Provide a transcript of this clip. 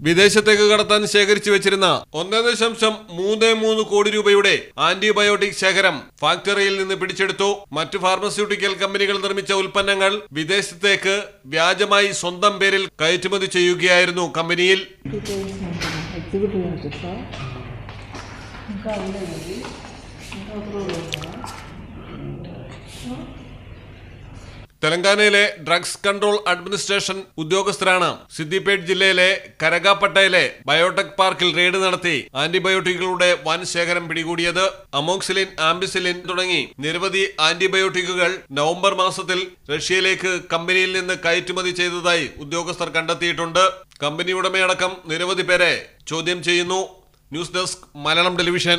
വിദേശത്തേക്ക് കടത്താൻ ശേഖരിച്ചു വെച്ചിരുന്ന ഒന്നേ ദശാംശം മൂന്ന് മൂന്ന് കോടി രൂപയുടെ ആന്റിബയോട്ടിക് ശേഖരം ഫാക്ടറിയിൽ നിന്ന് പിടിച്ചെടുത്തു. മറ്റു ഫാർമസ്യൂട്ടിക്കൽ കമ്പനികൾ നിർമ്മിച്ച ഉൽപ്പന്നങ്ങൾ വിദേശത്തേക്ക് വ്യാജമായി സ്വന്തം പേരിൽ കയറ്റുമതി ചെയ്യുകയായിരുന്നു കമ്പനിയിൽ. ఇంకా തെലങ്കാനയിലെ ഡ്രഗ്സ് കൺട്രോൾ അഡ്മിനിസ്ട്രേഷൻ ഉദ്യോഗസ്ഥരാണ് സിദ്ദിപേട്ട് ജില്ലയിലെ കരകാപ്പട്ടയിലെ ബയോടെക് പാർക്കിൽ റെയ്ഡ് നടത്തി ആന്റിബയോട്ടിക്കുകളുടെ വൻ ശേഖരം പിടികൂടിയത് അമോക്സിലിൻ ആംബിസിലിൻ തുടങ്ങി നിരവധി ആന്റിബയോട്ടിക്കുകൾ നവംബർ മാസത്തിൽ റഷ്യയിലേക്ക് കമ്പനിയിൽ നിന്ന് കയറ്റുമതി ചെയ്തതായി ഉദ്യോഗസ്ഥർ കണ്ടെത്തിയിട്ടുണ്ട്. കമ്പനി ഉടമയടക്കം നിരവധി പേരെ ചോദ്യം ചെയ്യുന്നു. News desk Malayalam television.